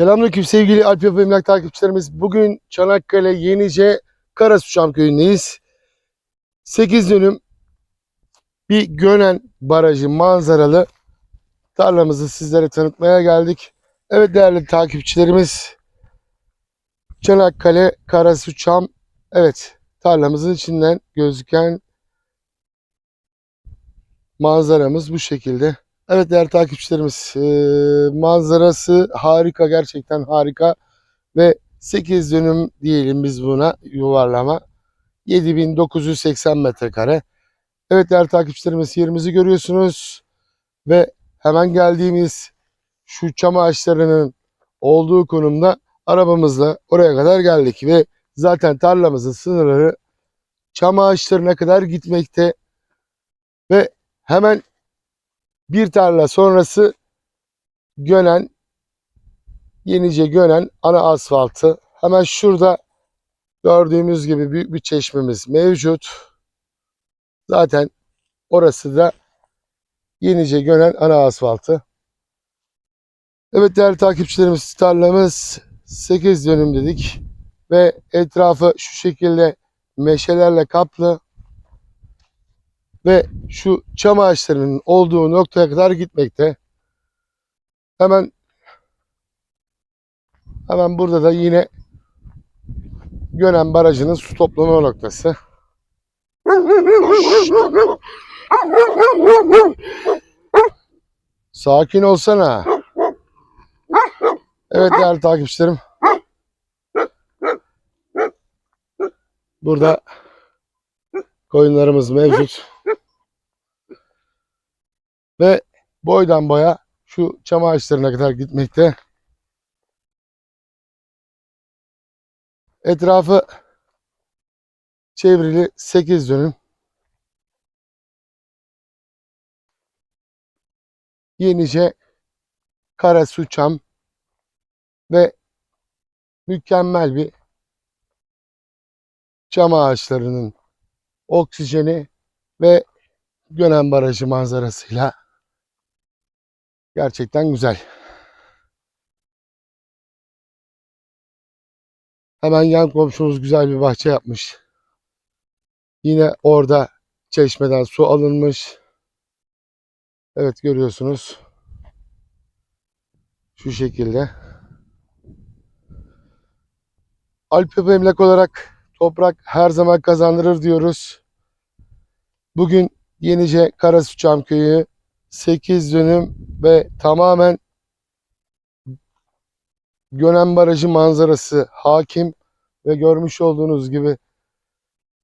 Selamünaleyküm sevgili Alp Yapı Emlak takipçilerimiz. Bugün Çanakkale Yenice Karasuçam köyündeyiz. 8 dönüm bir Gönen Barajı manzaralı tarlamızı sizlere tanıtmaya geldik. Evet değerli takipçilerimiz Çanakkale Karasuçam evet tarlamızın içinden gözüken manzaramız bu şekilde. Evet değerli takipçilerimiz eee, manzarası harika gerçekten harika ve 8 dönüm diyelim biz buna yuvarlama 7980 metrekare. Evet değerli takipçilerimiz yerimizi görüyorsunuz ve hemen geldiğimiz şu çam ağaçlarının olduğu konumda arabamızla oraya kadar geldik ve zaten tarlamızın sınırları çam ağaçlarına kadar gitmekte ve hemen bir tarla sonrası Gönen, Yenice Gönen ana asfaltı. Hemen şurada gördüğümüz gibi büyük bir çeşmemiz mevcut. Zaten orası da Yenice Gönen ana asfaltı. Evet değerli takipçilerimiz tarlamız 8 dönüm dedik ve etrafı şu şekilde meşelerle kaplı ve şu çam ağaçlarının olduğu noktaya kadar gitmekte. Hemen hemen burada da yine Gönen Barajı'nın su toplama noktası. Sakin olsana. Evet değerli takipçilerim. Burada koyunlarımız mevcut. Ve boydan boya şu çam ağaçlarına kadar gitmekte. Etrafı çevrili 8 dönüm. Yenice Karasu Çam ve mükemmel bir çam ağaçlarının oksijeni ve Gönen Barajı manzarasıyla gerçekten güzel. Hemen yan komşumuz güzel bir bahçe yapmış. Yine orada çeşmeden su alınmış. Evet görüyorsunuz. Şu şekilde. Alp Emlak olarak toprak her zaman kazandırır diyoruz. Bugün Yenice Karasuçam Köyü 8 dönüm ve tamamen Gönen Barajı manzarası hakim ve görmüş olduğunuz gibi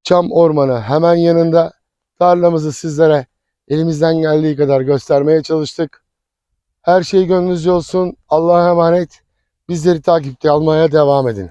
çam ormanı hemen yanında tarlamızı sizlere elimizden geldiği kadar göstermeye çalıştık. Her şey gönlünüzce olsun. Allah'a emanet. Bizleri takipte almaya devam edin.